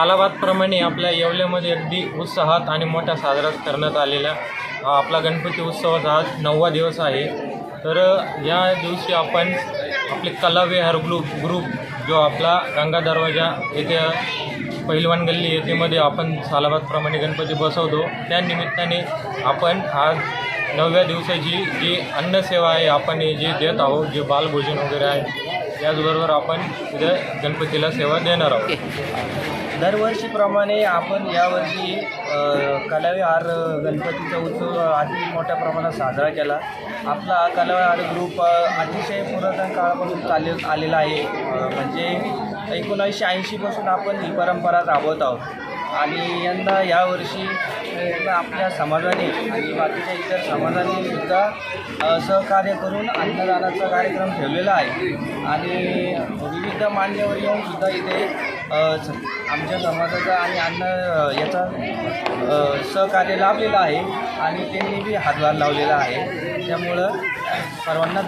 अलाहाबादप्रमाणे आपल्या येवल्यामध्ये अगदी उत्साहात आणि मोठ्या साजरा करण्यात आलेला आपला गणपती उत्सवाचा आज नववा दिवस आहे. तर या दिवशी आपण आपले कलाविहार ग्रुप ग्रुप जो आपला गंगा दरवाजा येथे पहिलवान गल्ली येथेमध्ये आपण सालाबादप्रमाणे गणपती बसवतो. त्या निमित्ताने आपण आज नवव्या दिवसाची जी अन्नसेवा आहे आपण हे जे देत आहोत जे बालभोजन वगैरे आहे याचबरोबर आपण उद्या गणपतीला सेवा देणार आहोत. दरवर्षीप्रमाणे आपण यावर्षी कलाविहार गणपतीचा उत्सव अति मोठ्या प्रमाणात साजरा केला. आपला हा कलाविहार ग्रुप अतिशय पुरातन काळापासून चाले आलेला आहे. म्हणजे एकोणावीसशे ऐंशीपासून आपण ही परंपरा राबवत आहोत. आणि यंदा यावर्षी अ, आपल्या समाजाने आणि बाकीच्या इतर समाजाने सुद्धा सहकार्य करून अन्नदानाचा कार्यक्रम ठेवलेला आहे. आणि विविध मान्यवर येऊन सुद्धा इथे आमच्या समाजाचा आणि अन्न याचा सहकार्य लाभलेला आहे आणि त्यांनी बी हातभार लावलेला आहे. त्यामुळं सर्वांना